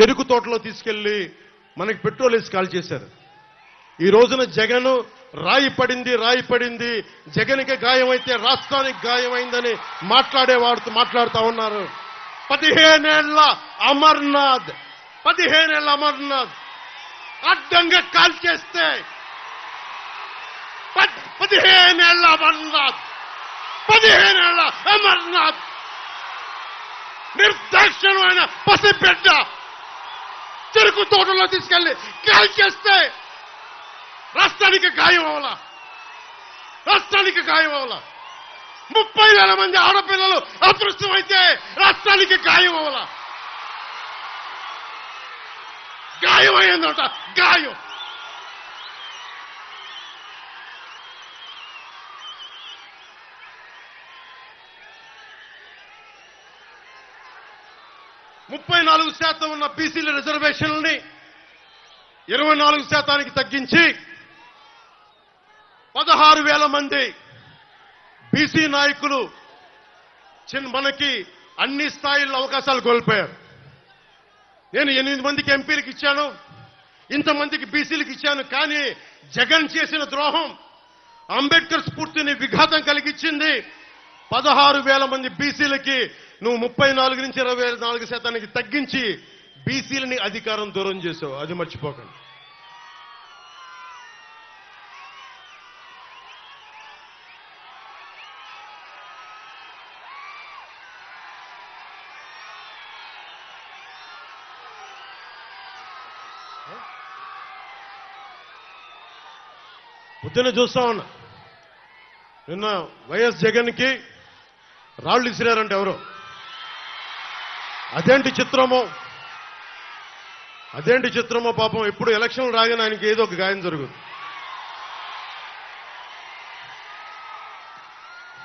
చెరుకు తోటలో తీసుకెళ్ళి మనకి పెట్రోల్ వేసి కాల్ చేశారు. ఈ రోజున జగన్ రాయి పడింది రాయి పడింది. జగన్కి గాయమైతే రాష్ట్రానికి గాయమైందని మాట్లాడేవాడుతూ మాట్లాడుతూ ఉన్నారు. పదిహేనేళ్ళ అమర్నాథ్ పదిహేనేళ్ళ అమర్నాథ్ అడ్డంగా కాల్ చేస్తే పదిహేనేళ్ళ అమర్నాథ్ పదిహేనేళ్ళ అమర్నాథ్. నిర్దాక్షణమైన పసిబిడ్డ చెరుకు తోటలో తీసుకెళ్ళి కాల్చేస్తే రాష్ట్రానికి గాయం అవలా. రాష్ట్రానికి గాయం అవలా. ముప్పై వేల మంది ఆడపిల్లలు అదృష్టమైతే రాష్ట్రానికి గాయం అవలా. గాయం అయిందట గాయం. ముప్పై నాలుగు శాతం ఉన్న బీసీల రిజర్వేషన్లని ఇరవై నాలుగు శాతానికి తగ్గించి పదహారు వేల మంది బీసీ నాయకులు చిన్న మనకి అన్ని స్థాయిల్లో అవకాశాలు కోల్పోయారు. నేను ఎనిమిది మందికి ఎంపీలకు ఇచ్చాను ఇంతమందికి బీసీలకు ఇచ్చాను కానీ జగన్ చేసిన ద్రోహం అంబేద్కర్ స్ఫూర్తిని విఘాతం కలిగించింది. పదహారు వేల మంది బీసీలకి నువ్వు ముప్పై నాలుగు నుంచి ఇరవై నాలుగు శాతానికి తగ్గించి బీసీలని అధికారం దూరం చేసావు. అది మర్చిపోకండి. పొద్దున చూస్తా ఉన్నా. నిన్న వైఎస్ జగన్కి రాళ్ళు ఇసిరారంటే ఎవరు? అదేంటి చిత్రమో? అదేంటి చిత్రమో పాపం? ఎప్పుడు ఎలక్షన్ రాగానే ఆయనకి ఏదో ఒక గాయం జరుగుతుంది.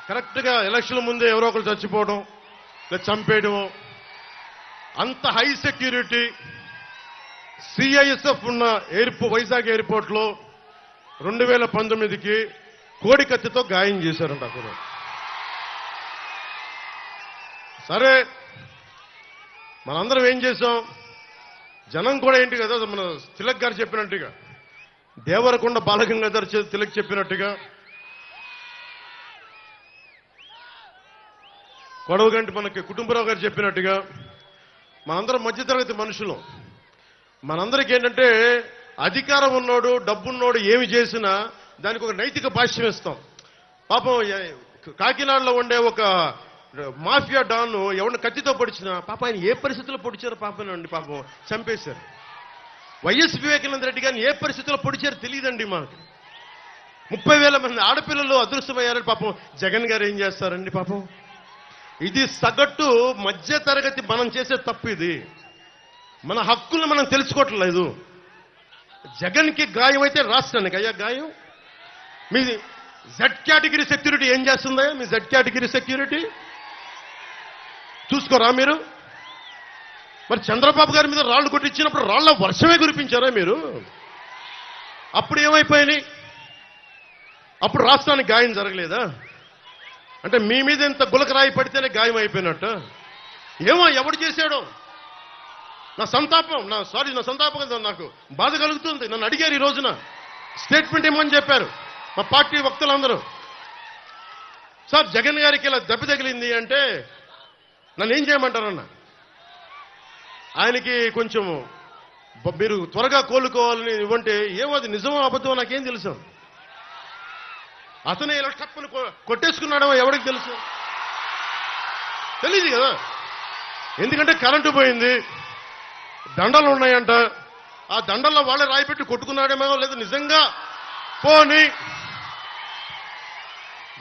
కరెక్ట్గా ఎలక్షన్ ముందే ఎవరో ఒకరు చచ్చిపోవడం లేదా చంపేయడము. అంత హై సెక్యూరిటీ సిఐఎస్ఎఫ్ ఉన్న ఎయిర్పో వైజాగ్ ఎయిర్పోర్ట్లో రెండు వేల పంతొమ్మిదికి కోడి కత్తితో గాయం చేశారంట అక్కడ సరే మనందరం ఏం చేసాం జనం కూడా ఏంటి కదా మన తిలక్ గారు చెప్పినట్టుగా దేవరకొండ బాలగంగాధర్ తిలక్ చెప్పినట్టుగా కొడవగంటి మనకి కుటుంబరావు గారు చెప్పినట్టుగా మనందరం మధ్యతరగతి మనుషులు. మనందరికి ఏంటంటే అధికారం ఉన్నోడు డబ్బున్నోడు ఏమి చేసినా దానికి ఒక నైతిక భాష్యం ఇస్తాం. పాపం కాకినాడలో ఉండే ఒక మాఫియా డాన్ ఎవరిని కత్తితో పొడిచినా పాప ఆయన ఏ పరిస్థితుల్లో పొడిచారో పాపనండి పాపం. చంపేశారు. వైఎస్ వివేకానంద రెడ్డి గారిని ఏ పరిస్థితుల్లో పొడిచారో తెలియదండి మాకు. ముప్పై వేల మంది ఆడపిల్లలు అదృష్టమయ్యారని పాపం జగన్ గారు ఏం చేస్తారండి పాపం? ఇది సగటు మధ్య తరగతి మనం చేసే తప్పు ఇది. మన హక్కులను మనం తెలుసుకోవట్లేదు. జగన్కి గాయం అయితే రాష్ట్రానికి. అయ్యా గాయం? మీ జెడ్ కేటగిరీ సెక్యూరిటీ ఏం చేస్తుందా మీ జెడ్ కేటగిరీ సెక్యూరిటీ చూసుకోరా మీరు? మరి చంద్రబాబు గారి మీద రాళ్ళు కొట్టించినప్పుడు రాళ్ళ వర్షమే కురిపించారా మీరు? అప్పుడు ఏమైపోయినాయి? అప్పుడు రాష్ట్రానికి గాయం జరగలేదా? అంటే మీ మీద ఇంత గులకరాయి పడితేనే గాయం అయిపోయినట్టు. ఏమో ఎవడు చేశాడో? నా సంతాపం నా సారీ నా సంతాపం కదా నాకు. బాధ కలుగుతుంది. నన్ను అడిగారు ఈ రోజున. స్టేట్మెంట్ ఇమ్మని చెప్పారు? మా పార్టీ వక్తలందరూ. సార్ జగన్ గారికి ఇలా దెబ్బ తగిలింది అంటే నన్ను ఏం చేయమంటారన్న? ఆయనకి కొంచెం మీరు త్వరగా కోలుకోవాలని ఇవ్వంటే ఏమో అది నిజమో అబద్ధమో నాకేం తెలుసు. అతనే ఇలా టప్పును కొ- కొట్టేసుకున్నాడో ఎవరికి తెలుసు? తెలియదు కదా. ఎందుకంటే కరెంటు పోయింది. దండలు ఉన్నాయంట. ఆ దండల్లో వాళ్ళే రాయిపెట్టి కొట్టుకున్నాడేమో లేదు నిజంగా? పోని.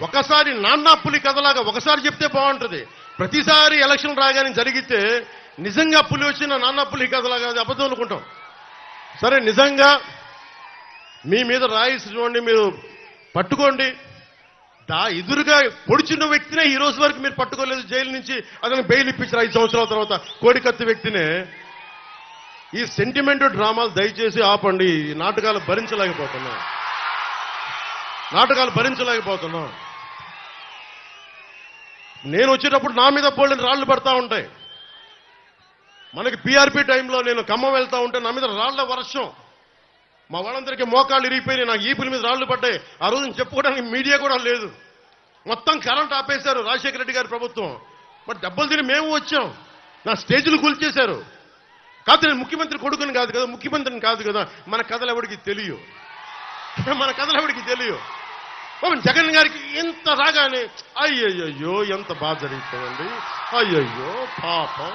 ఒకసారి నాన్న పులి కథలాగా ఒకసారి చెప్తే బాగుంటుంది. ప్రతిసారి ఎలక్షన్ రాగానే జరిగితే నిజంగా పులి వచ్చిన నాన్న పులి కథలాగా అబద్ధం అనుకుంటాం. సరే నిజంగా మీ మీద రాయి చూడండి మీరు పట్టుకోండి. దా ఎదురుగా పొడిచిన వ్యక్తినే ఈ రోజు వరకు మీరు పట్టుకోలేదు జైలు నుంచి అతను బెయిల్ ఇప్పించారు ఐదు సంవత్సరాల తర్వాత. కోడికత్తి వ్యక్తినే ఈ సెంటిమెంట్ డ్రామాలు దయచేసి ఆపండి. ఈ నాటకాలు భరించలేకపోతున్నాం. నాటకాలు భరించలేకపోతున్నాం. నేను వచ్చేటప్పుడు నా మీద పోలిన రాళ్ళు పడతా ఉంటాయి. మనకి పిఆర్పి టైంలో నేను ఖమ్మం వెళ్తా ఉంటే నా మీద రాళ్ళ వర్షం. మా వాళ్ళందరికీ మోకాళ్ళు ఇరిగిపోయినాయి నాకు ఈపుల మీద రాళ్ళు పడ్డాయి. ఆ రోజు చెప్పుకోవడానికి మీడియా కూడా లేదు. మొత్తం కరెంట్ ఆపేశారు రాజశేఖర రెడ్డి గారి ప్రభుత్వం. మరి దెబ్బలు తిని మేము వచ్చాం. నా స్టేజీలు కూల్చేశారు. కాదు నేను ముఖ్యమంత్రి కొడుకుని కాదు కదా ముఖ్యమంత్రిని కాదు కదా మన కథలు ఎవరికి తెలియవు మన కథలు ఎవరికి తెలియవు పాపం జగన్ గారికి ఎంత రాగానే అయ్యయ్యో ఎంత బాధ జరుగుతుందండి అయ్యయ్యో పాపం.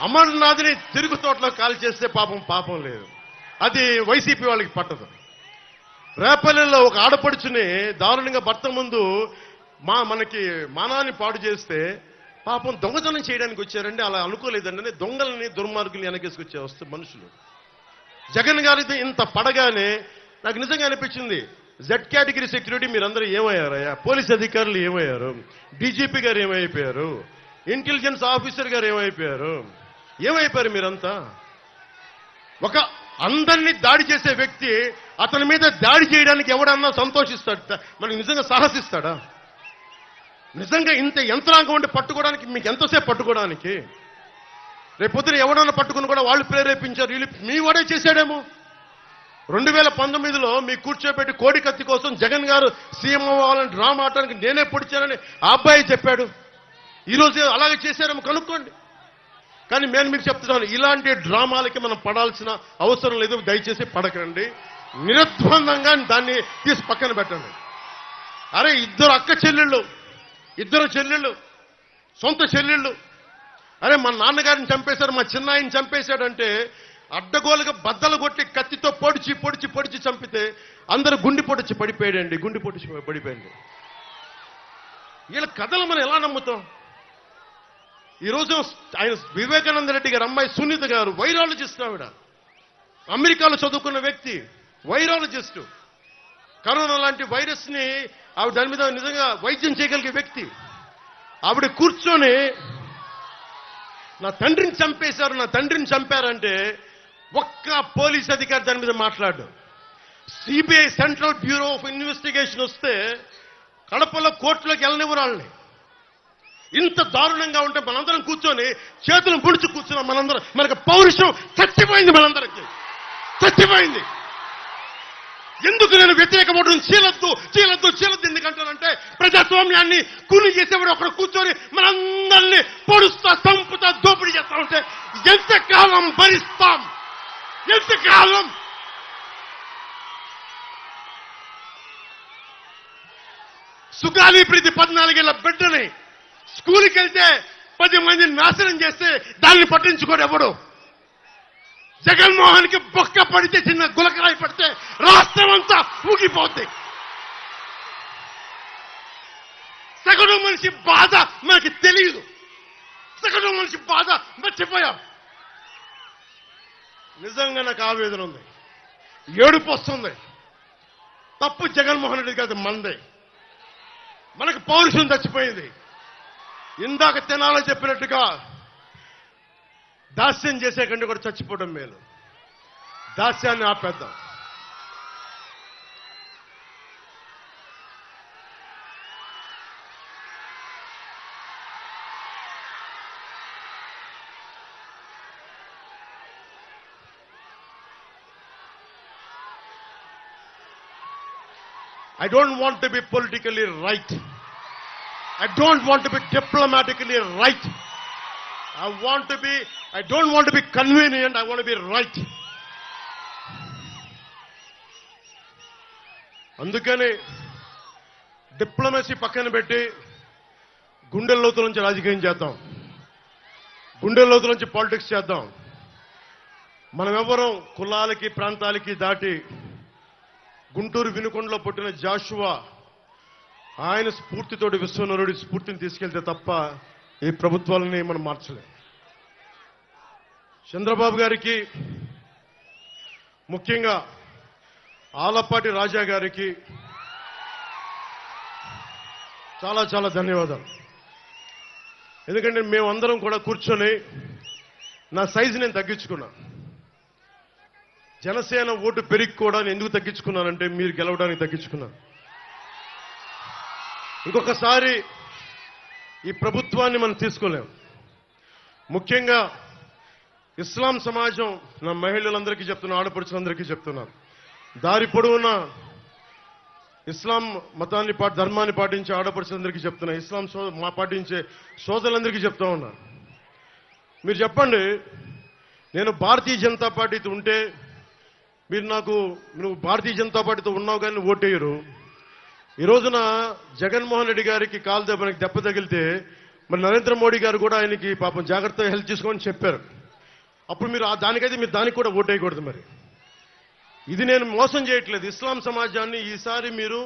అమర్నాథ్ని తిరుగు తోటలో కాల్ చేస్తే పాపం పాపం లేదు. అది వైసీపీ వాళ్ళకి పట్టదు. రేపల్లెల్లో ఒక ఆడపడుచుని దారుణంగా భర్త ముందు మా మనకి మానాన్ని పాడు చేస్తే పాపం దొంగతనం చేయడానికి వచ్చారండి అలా అనుకోలేదండి దొంగలని దుర్మార్గుల్ని వెనకేసుకొచ్చే వస్తే మనుషులు. జగన్ గారిది ఇంత పడగానే నాకు నిజంగా అనిపించింది జెడ్ కేటగిరీ సెక్యూరిటీ మీరందరూ ఏమయ్యారయ్యా? పోలీస్ అధికారులు ఏమయ్యారు? డీజీపీ గారు ఏమైపోయారు? ఇంటెలిజెన్స్ ఆఫీసర్ గారు ఏమైపోయారు? ఏమైపోయారు మీరంతా? ఒక అందరినీ దాడి చేసే వ్యక్తి అతని మీద దాడి చేయడానికి ఎవడన్నా సంతోషిస్తాడు? మనకి నిజంగా సాహసిస్తాడా? నిజంగా ఇంత యంత్రాంగం ఉండి పట్టుకోవడానికి మీకు ఎంతసేపు పట్టుకోవడానికి? రేపొద్దున ఎవడన్నా పట్టుకుని కూడా వాళ్ళు ప్రేరేపించారు? వీళ్ళు మీ వాడే చేశాడేమో? రెండు వేల పంతొమ్మిదిలో మీ కూర్చోబెట్టి కోడి కత్తి కోసం జగన్ గారు సీఎం అవ్వాలని డ్రామా ఆడటానికి నేనే పొడిచానని ఆ అబ్బాయి చెప్పాడు. ఈరోజు అలాగే చేశారేమో కనుక్కోండి. కానీ నేను మీకు చెప్తున్నాను ఇలాంటి డ్రామాలకి మనం పడాల్సిన అవసరం లేదు దయచేసి పడకండి. నిర్ద్వందంగా దాన్ని తీసి పక్కన పెట్టండి. అరే ఇద్దరు అక్క చెల్లెళ్ళు ఇద్దరు చెల్లెళ్ళు సొంత చెల్లెళ్ళు. అరే మా నాన్నగారిని చంపేశారు మా చిన్నాయిని చంపేశాడంటే అడ్డగోలుగా బద్దలు కొట్టి కత్తితో పొడిచి పొడిచి పొడిచి చంపితే అందరూ గుండి పొడిచి పడిపోయాడండి గుండి పొడిచి పడిపోయింది. వీళ్ళ కథలు మనం ఎలా నమ్ముతాం? ఈరోజు ఆయన వివేకానంద రెడ్డి గారు అమ్మాయి సునీత గారు వైరాలజిస్ట్ ఆవిడ. అమెరికాలో చదువుకున్న వ్యక్తి వైరాలజిస్ట్. కరోనా లాంటి వైరస్ని ఆవిడ దాని మీద నిజంగా వైద్యం చేయగలిగే వ్యక్తి. ఆవిడ కూర్చొని నా తండ్రిని చంపేశారు నా తండ్రిని చంపారంటే ఒక్క పోలీస్ అధికారి దాని మీద మాట్లాడు. CBI central bureau of investigation వస్తే కడపలో కోర్టులోకి వెళ్ళనివ్వరు వాళ్ళని. ఇంత దారుణంగా ఉంటే మనందరం కూర్చొని చేతులు పొడిచి కూర్చున్నాం మనందరం. మనకు పౌరుషం చచ్చిపోయింది మనందరికి. చచ్చిపోయింది. ఎందుకు నేను వ్యతిరేకపడడం చీలద్దు చీలద్దు చీలద్దు ఎందుకంటానంటే ప్రజాస్వామ్యాన్ని కూలి చేసేవాడు ఒకడు కూర్చొని మనందరినీ పొడుస్తా చంపుతా దోపిడీ చేస్తా ఉంటే ఎంతకాలం భరిస్తాం? ఎంతకాలం సుగాలి ప్రీతి పద్నాలుగేళ్ళ బిడ్డని స్కూల్కి వెళ్తే పది మందిని నాశనం చేస్తే దాన్ని పట్టించుకోడు ఎవడు? జగన్మోహన్కి బొక్క పడితే చిన్న గులకరాయి పడితే రాష్ట్రం అంతా ఊగిపోద్ది. సగటు మనిషి బాధ మనకి తెలియదు సగటు మనిషి బాధ మర్చిపోయాం. నిజంగా నాకు ఆవేదన ఉంది. ఏడుపు వస్తుంది. తప్పు జగన్మోహన్ రెడ్డి కాదు మందే. మనకు పౌరుషం చచ్చిపోయింది. ఇందాక తినాలని చెప్పినట్టుగా దాస్యం చేసే కంటే కూడా చచ్చిపోవడం మేలు. దాస్యాన్ని ఆపేద్దాం. I don't want to be politically right I don't want be diplomatically right I want be I don't want be convenient I want be right అందుకని డిప్లొమసీ పక్కన పెట్టి గుండె లోతు నుంచి రాజకీయం చేద్దాం. గుండె లోతు నుంచి పాలిటిక్స్ చేద్దాం. మనం ఎవరం కులాలకి ప్రాంతాలకి దాటి గుంటూరు వినుకొండలో పుట్టిన జాషువా ఆయన స్ఫూర్తితోటి విశ్వనరుడి స్ఫూర్తిని తీసుకెళ్తే తప్ప ఈ ప్రభుత్వాలని మనం మార్చలేం. చంద్రబాబు గారికి ముఖ్యంగా ఆలపాటి రాజా గారికి చాలా చాలా ధన్యవాదాలు. ఎందుకంటే మేమందరం కూడా కూర్చొని నా సైజు నేను తగ్గించుకున్నాను జనసేన ఓటు పెరిగిపోవడాన్ని ఎందుకు తగ్గించుకున్నానంటే మీరు గెలవడానికి తగ్గించుకున్నాను ఇంకొకసారి ఈ ప్రభుత్వాన్ని మనం తీసుకోలేం. ముఖ్యంగా ఇస్లాం సమాజం నా మహిళలందరికీ చెప్తున్నా ఆడపడుచులందరికీ చెప్తున్నాను దారి పొడవునా ఇస్లాం మతాన్ని పా ధర్మాన్ని పాటించే ఆడపడుచులందరికీ చెప్తున్నా. ఇస్లాం సో మా పాటించే సోదరులందరికీ చెప్తా ఉన్నా. మీరు చెప్పండి నేను భారతీయ జనతా పార్టీతో ఉంటే మీరు నాకు నువ్వు భారతీయ జనతా పార్టీతో ఉన్నావు కానీ ఓటేయరు. ఈ రోజున జగన్మోహన్ రెడ్డి గారికి కాలు దెబ్బ దెబ్బ తగిలితే మరి నరేంద్ర మోడీ గారు కూడా ఆయనకి పాపం జాగ్రత్తగా హెల్ప్ చేసుకోమని చెప్పారు. అప్పుడు మీరు ఆ దానికైతే మీరు దానికి కూడా ఓటేయకూడదు మరి. ఇది నేను మోసం చేయట్లేదు. ఇస్లాం సమాజాన్ని ఈసారి మీరు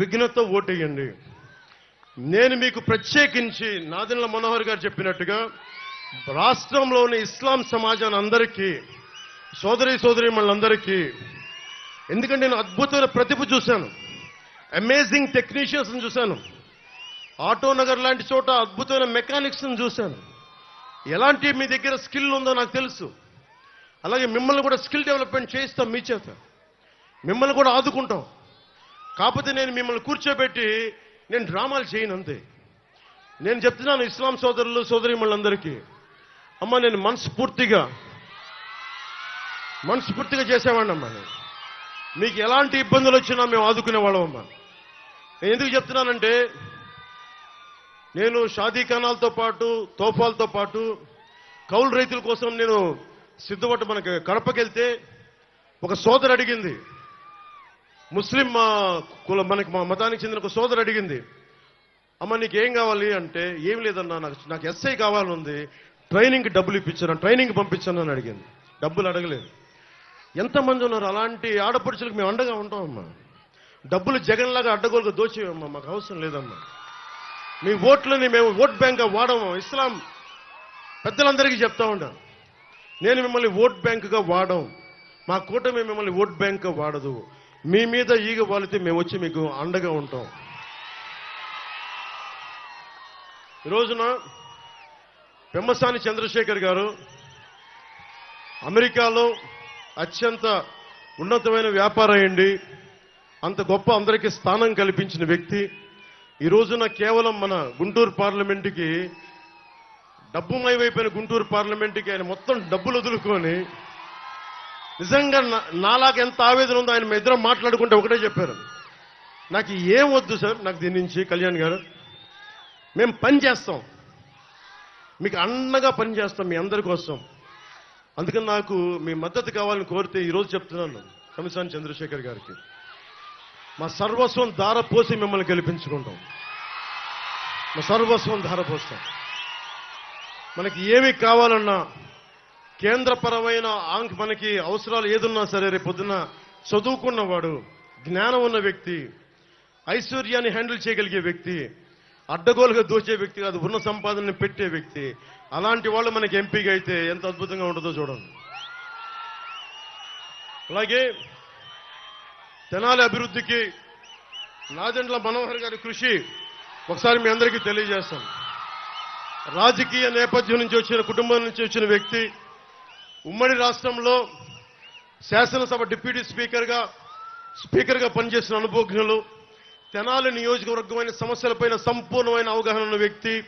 విఘ్నతతో ఓటేయండి నేను మీకు ప్రత్యేకించి నాదెండ్ల మనోహర్ గారు చెప్పినట్టుగా రాష్ట్రంలోని ఇస్లాం సమాజాన్ని అందరికీ సోదరి సోదరి మనందరికీ ఎందుకంటే నేను అద్భుతమైన ప్రతిభ చూశాను. అమేజింగ్ టెక్నీషియన్స్ చూశాను. ఆటో నగర్ లాంటి చోట అద్భుతమైన మెకానిక్స్ చూశాను. ఎలాంటి మీ దగ్గర స్కిల్ ఉందో నాకు తెలుసు. అలాగే మిమ్మల్ని కూడా స్కిల్ డెవలప్మెంట్ చేయిస్తాం మీ చేత. మిమ్మల్ని కూడా ఆదుకుంటాం. కాకపోతే నేను మిమ్మల్ని కూర్చోబెట్టి నేను డ్రామాలు చేయను అంతే. నేను చెప్తున్నాను ఇస్లాం సోదరులు సోదరిమణులందరికీ అమ్మ నేను మనస్ఫూర్తిగా మనస్ఫూర్తిగా చేసేవాడిని అమ్మా నేను. మీకు ఎలాంటి ఇబ్బందులు వచ్చినా మేము ఆదుకునే నేను ఎందుకు చెప్తున్నానంటే నేను షాదీ కణాలతో పాటు తోఫాలతో పాటు కౌలు రైతుల కోసం నేను సిద్ధపట్టు మనకి కడపకెళ్తే ఒక సోదరు అడిగింది. ముస్లిం మా కుల మనకి మా మతానికి చెందిన ఒక సోదరు అడిగింది. అమ్మ నీకు ఏం కావాలి అంటే ఏం లేదన్నా నాకు నాకు ఎస్ఐ కావాలని ఉంది ట్రైనింగ్కి డబ్బులు ఇప్పించాను ట్రైనింగ్ పంపించాను అని అడిగింది. డబ్బులు అడగలేదు. ఎంతమంది ఉన్నారు? అలాంటి ఆడపడుచులకు మేము అండగా ఉంటామమ్మా డబ్బులు జగన్లాగా అడ్డగోలుగా దోచేయమ్మా. మాకు అవసరం లేదమ్మా. మీ ఓట్లని మేము ఓట్ బ్యాంక్గా వాడము? ఇస్లాం పెద్దలందరికీ చెప్తా ఉంటాను నేను మిమ్మల్ని ఓట్ బ్యాంకుగా వాడం. మా కూటమి మిమ్మల్ని ఓట్ బ్యాంక్గా వాడదు. మీ మీద ఈగ వాలితే మేము వచ్చి మీకు అండగా ఉంటాం. ఈ రోజున పెమ్మసాని చంద్రశేఖర్ గారు అమెరికాలో అత్యంత ఉన్నతమైన వ్యాపారం అయ్యండి. అంత గొప్ప అందరికీ స్థానం కల్పించిన వ్యక్తి. ఈ రోజున కేవలం మన గుంటూరు పార్లమెంటుకి డబ్బుమయమైపోయిన గుంటూరు పార్లమెంటుకి ఆయన మొత్తం డబ్బులు వదులుకొని నిజంగా నా- ఎంత ఆవేదన ఉందో ఆయన మీ ఇద్దరం మాట్లాడుకుంటే ఒకటే చెప్పారు. నాకు ఏం వద్దు సార్ నాకు దీని నుంచి కళ్యాణ్ గారు. మేము పని చేస్తాం. మీకు అండగా పని చేస్తాం మీ అందరి కోసం. అందుకని నాకు మీ మద్దతు కావాలని కోరితే ఈరోజు చెప్తున్నాను. కమిసాని చంద్రశేఖర్ గారికి. మా సర్వస్వం ధారపోసి మిమ్మల్ని గెలిపించుకుంటాం. మా సర్వస్వం ధారపోస్తాం మనకి ఏమి కావాలన్నా కేంద్రపరమైన ఆంక్ మనకి అవసరాలు ఏదున్నా సరే రేపు పొద్దున్న చదువుకున్నవాడు జ్ఞానం ఉన్న వ్యక్తి ఐశ్వర్యాన్ని హ్యాండిల్ చేయగలిగే వ్యక్తి అడ్డగోలుగా దోచే వ్యక్తి కాదు ఉన్న సంపాదనని పెట్టే వ్యక్తి. అలాంటి వాళ్ళు మనకి ఎంపీగా అయితే ఎంత అద్భుతంగా ఉంటుందో చూడండి. అలాగే తెనాలి అభివృద్ధికి నాదెండ్ల మనోహర్ గారి కృషి ఒకసారి మీ అందరికీ తెలియజేస్తాం రాజకీయ నేపథ్యం నుంచి వచ్చిన కుటుంబం నుంచి వచ్చిన వ్యక్తి ఉమ్మడి రాష్ట్రంలో శాసనసభ డిప్యూటీ స్పీకర్గా స్పీకర్గా పనిచేసిన అనుభవజ్ఞులు తెనాలి నియోజకవర్గమైన సమస్యలపైన సంపూర్ణమైన అవగాహన ఉన్న వ్యక్తి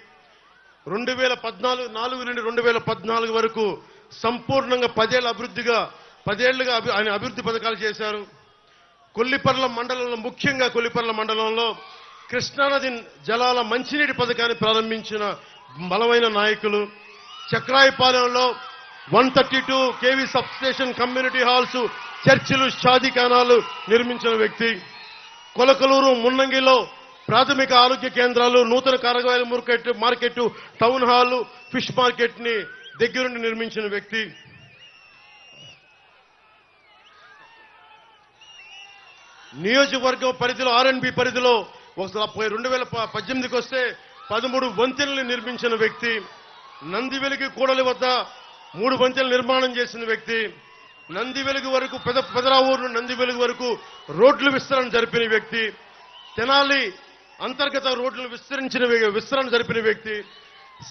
రెండు వేల పద్నాలుగు నాలుగు నుండి రెండు వేల పద్నాలుగు వరకు సంపూర్ణంగా పదేళ్ళ అభివృద్ధిగా పదేళ్ళుగా అభి- ఆయన అభివృద్ధి పథకాలు చేశారు. కొల్లిపర్ల మండలంలో ముఖ్యంగా కొల్లిపర్ల మండలంలో కృష్ణానది జలాల మంచినీటి పథకాన్ని ప్రారంభించిన బలమైన నాయకులు. చక్రాయపాలెంలో one thirty two KV sub station community halls చర్చిలు షాదీఖానాలు నిర్మించిన వ్యక్తి. కొలకలూరు మున్నంగిలో ప్రాథమిక ఆరోగ్య కేంద్రాలు నూతన కారగాయల market market town hall fish మార్కెట్ని దగ్గరుండి నిర్మించిన వ్యక్తి. నియోజకవర్గం పరిధిలో ఆర్ఎన్బి పరిధిలో ఒకసారి రెండు వేల పద్దెనిమిదికి వస్తే పదమూడు వంతెనలు నిర్మించిన వ్యక్తి. నందివెలికి కూడలి వద్ద మూడు వంతెనలు నిర్మాణం చేసిన వ్యక్తి. నంది వెలుగు వరకు పెద పెదరావూరు నందివెలుగు వరకు రోడ్లు విస్తరణ జరిపిన వ్యక్తి తెనాలి అంతర్గత రోడ్లను విస్తరించిన విస్తరణ జరిపిన వ్యక్తి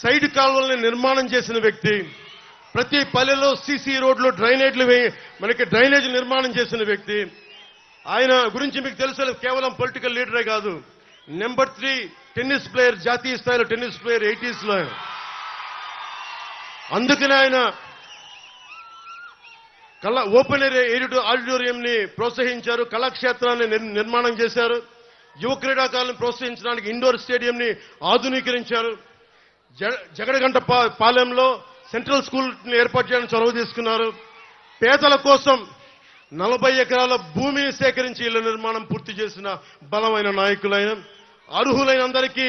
సైడ్ కాలువల్ని నిర్మాణం చేసిన వ్యక్తి ప్రతి పల్లెలో సీసీ రోడ్లు డ్రైనేజ్లు మనకి డ్రైనేజ్ నిర్మాణం చేసిన వ్యక్తి. ఆయన గురించి మీకు తెలుసు కేవలం పొలిటికల్ లీడరే కాదు. నెంబర్ త్రీ టెన్నిస్ ప్లేయర్ జాతీయ స్థాయిలో టెన్నిస్ ప్లేయర్ ఎయిటీస్లో. అందుకనే ఆయన కళ ఓపెన్ ఏరియా ఎయిడ్ ప్రోత్సహించారు కళాక్షేత్రాన్ని నిర్- నిర్మాణం చేశారు యువ క్రీడాకారులను ప్రోత్సహించడానికి ఇండోర్ స్టేడియంని ఆధునీకరించారు. జగడగంట పాలెంలో సెంట్రల్ స్కూల్ని ఏర్పాటు చేయడానికి చొరవ తీసుకున్నారు. పేదల కోసం నలభై ఎకరాల భూమిని సేకరించి ఇళ్ళ నిర్మాణం పూర్తి చేసిన బలమైన నాయకులైన అర్హులైన అందరికీ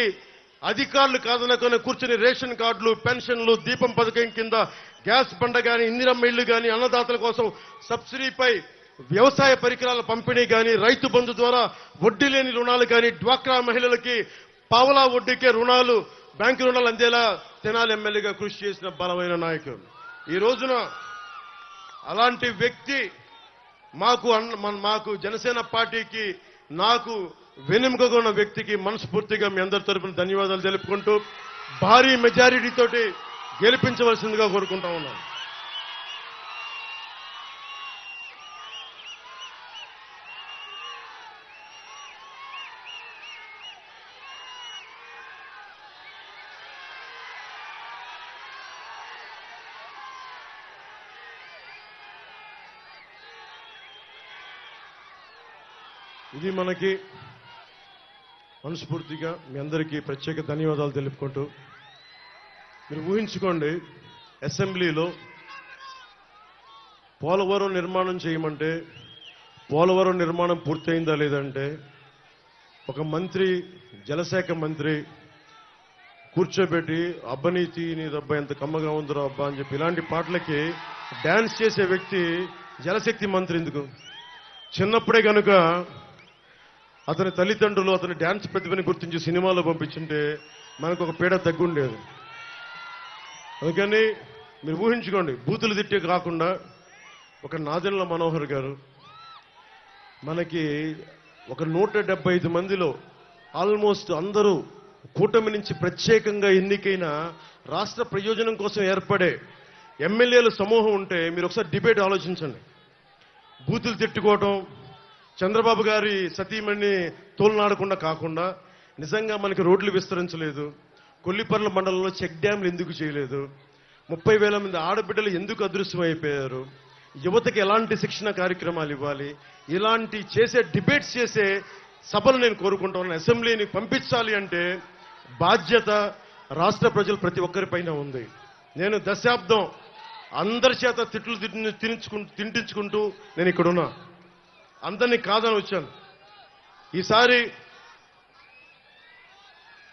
అధికారులు కాదనుకుని కూర్చుని రేషన్ కార్డులు పెన్షన్లు దీపం పథకం కింద గ్యాస్ బండ కానీ ఇందిరమ్మ ఇళ్ళు కానీ అన్నదాతల కోసం సబ్సిడీపై వ్యవసాయ పరికరాల పంపిణీ కానీ రైతు బంధు ద్వారా వడ్డీ లేని రుణాలు కానీ డ్వాక్రా మహిళలకి పావలా వడ్డీకే రుణాలు బ్యాంకు రుణాలు అందేలా తెనాలి ఎమ్మెల్యేగా కృషి చేసిన బలమైన నాయకుడు. ఈ రోజున అలాంటి వ్యక్తి మాకు మాకు జనసేన పార్టీకి నాకు వెనుముకగా వ్యక్తికి మనస్ఫూర్తిగా మీ అందరి తరపున ధన్యవాదాలు తెలుపుకుంటూ భారీ మెజారిటీ తోటి గెలిపించవలసిందిగా కోరుకుంటా ఉన్నాను. ఇది మనకి మనస్ఫూర్తిగా మీ అందరికీ ప్రత్యేక ధన్యవాదాలు తెలుపుకుంటూ మీరు ఊహించుకోండి అసెంబ్లీలో పోలవరం నిర్మాణం చేయమంటే పోలవరం నిర్మాణం పూర్తయిందా లేదంటే ఒక మంత్రి జలశాఖ మంత్రి కూర్చోబెట్టి అబ్బనీతి నీ దెబ్బ ఎంత కమ్మగా ఉందిరా అబ్బా అని చెప్పి ఇలాంటి పాటలకి డ్యాన్స్ చేసే వ్యక్తి జలశక్తి మంత్రి ఎందుకు? చిన్నప్పుడే కనుక అతని తల్లిదండ్రులు అతని డ్యాన్స్ ప్రతిభని గుర్తించి సినిమాలో పంపించుంటే మనకు ఒక పీడ తగ్గుండేది. అందుకని మీరు ఊహించుకోండి బూతులు తిట్టే కాకుండా ఒక నాదెండ్ల మనోహర్ గారు మనకి ఒక నూట డెబ్బై ఐదు మందిలో ఆల్మోస్ట్ అందరూ కూటమి నుంచి ప్రత్యేకంగా ఎన్నికైన రాష్ట్ర ప్రయోజనం కోసం ఏర్పడే ఎమ్మెల్యేల సమూహం ఉంటే మీరు ఒకసారి డిబేట్ ఆలోచించండి. బూతులు తిట్టుకోవటం చంద్రబాబు గారి సతీమణి తోలునాడకుండా కాకుండా నిజంగా మనకి రోడ్లు విస్తరించలేదు. కొల్లిపర్ల మండలంలో చెక్ డ్యాంలు ఎందుకు చేయలేదు? ముప్పై వేల మంది ఆడబిడ్డలు ఎందుకు అదృశ్యం అయిపోయారు? యువతకి ఎలాంటి శిక్షణ కార్యక్రమాలు ఇవ్వాలి? ఇలాంటి చేసే డిబేట్స్ చేసే సభలు నేను కోరుకుంటాను అసెంబ్లీని పంపించాలి అంటే బాధ్యత రాష్ట్ర ప్రజలు ప్రతి ఒక్కరిపైన ఉంది. నేను దశాబ్దం అందరి చేత తిట్లు తిని తినించుకుంటూ తింటించుకుంటూ నేను ఇక్కడున్నా అందరినీ కాదని వచ్చాను. ఈసారి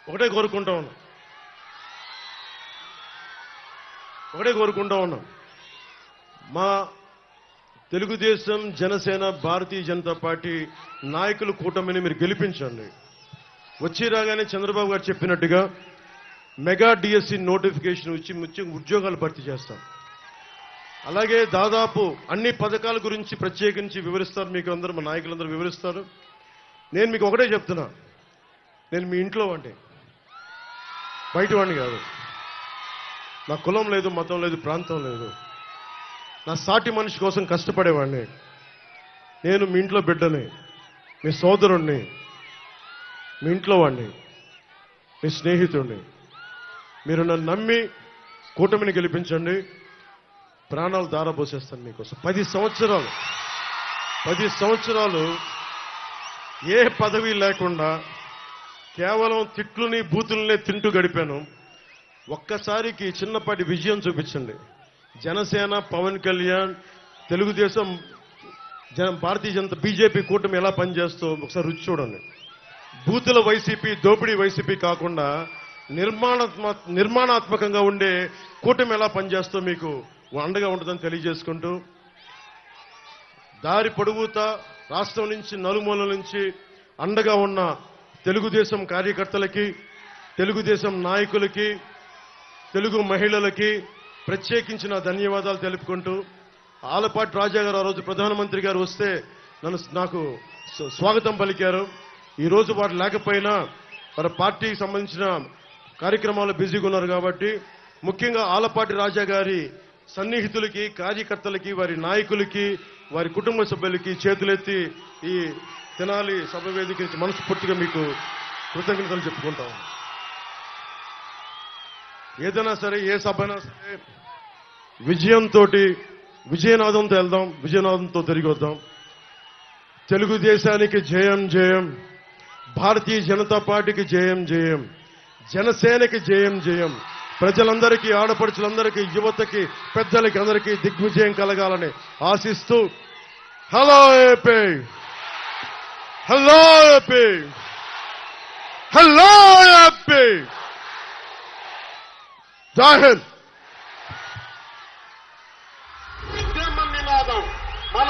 ఒకటే కోరుకుంటా ఉన్నా. ఒకటే కోరుకుంటా ఉన్నాం. మా తెలుగుదేశం జనసేన భారతీయ జనతా పార్టీ నాయకుల కూటమిని మీరు గెలిపించండి. వచ్చి రాగానే చంద్రబాబు గారు చెప్పినట్టుగా మెగా డిఎస్సి నోటిఫికేషన్ ఇచ్చి ముఖ్య ఉద్యోగాలు భర్తీ చేస్తాం. అలాగే దాదాపు అన్ని పథకాల గురించి ప్రత్యేకించి వివరిస్తారు. మీకు అందరూ మా నాయకులందరూ వివరిస్తారు. నేను మీకు ఒకటే చెప్తున్నా. నేను మీ ఇంట్లో వాడిని. బయట వాడిని కాదు. నా కులం లేదు మతం లేదు ప్రాంతం లేదు. నా సాటి మనిషి కోసం కష్టపడేవాడిని. నేను మీ ఇంట్లో బిడ్డని మీ సోదరుణ్ణి మీ ఇంట్లో వాడిని మీ స్నేహితుడిని మీరు నన్ను నమ్మి కూటమిని గెలిపించండి. ప్రాణాలు దారబోసేస్తాను మీకోసం. పది సంవత్సరాలు. పది సంవత్సరాలు ఏ పదవి లేకుండా కేవలం తిట్లుని బూతులనే తింటూ గడిపాను. ఒక్కసారికి చిన్నపాటి విజయం చూపించండి. జనసేన పవన్ కళ్యాణ్ తెలుగుదేశం జన భారతీయ జనతా బీజేపీ కూటమి ఎలా పనిచేస్తూ ఒకసారి రుచి చూడండి. బూతుల వైసీపీ దోపిడీ వైసీపీ కాకుండా నిర్మాణాత్మ నిర్మాణాత్మకంగా ఉండే కూటమి ఎలా పనిచేస్తూ మీకు అండగా ఉంటుందని తెలియజేసుకుంటూ దారి పొడుగుతా రాష్ట్రం నుంచి నలుమూలల నుంచి అండగా ఉన్న తెలుగుదేశం కార్యకర్తలకి తెలుగుదేశం నాయకులకి తెలుగు మహిళలకి ప్రత్యేకించిన ధన్యవాదాలు తెలుపుకుంటూ ఆలపాటి రాజా గారు ఆ రోజు ప్రధానమంత్రి గారు వస్తే నన్ను నాకు స్వాగతం పలికారు. ఈరోజు వారు లేకపోయినా వారి పార్టీకి సంబంధించిన కార్యక్రమాలు బిజీగా ఉన్నారు కాబట్టి ముఖ్యంగా ఆలపాటి రాజా గారి సన్నిహితులకి కార్యకర్తలకి వారి నాయకులకి వారి కుటుంబ సభ్యులకి చేతులెత్తి ఈ తెనాలి సభ వేదిక నుంచి మనస్ఫూర్తిగా మీకు కృతజ్ఞతలు చెప్పుకుంటాం ఏదైనా సరే ఏ సభ అయినా సరే విజయంతో విజయనాదంతో వెళ్దాం విజయనాదంతో తిరిగి వద్దాం. తెలుగుదేశానికి జయం జయం. భారతీయ జనతా పార్టీకి జయం జయం. జనసేనకి జయం జయం. ప్రజలందరికీ ఆడపడుచులందరికీ యువతకి పెద్దలకి అందరికీ దిగ్విజయం కలగాలని ఆశిస్తూ hello AP hello AP hello AP Zahir మన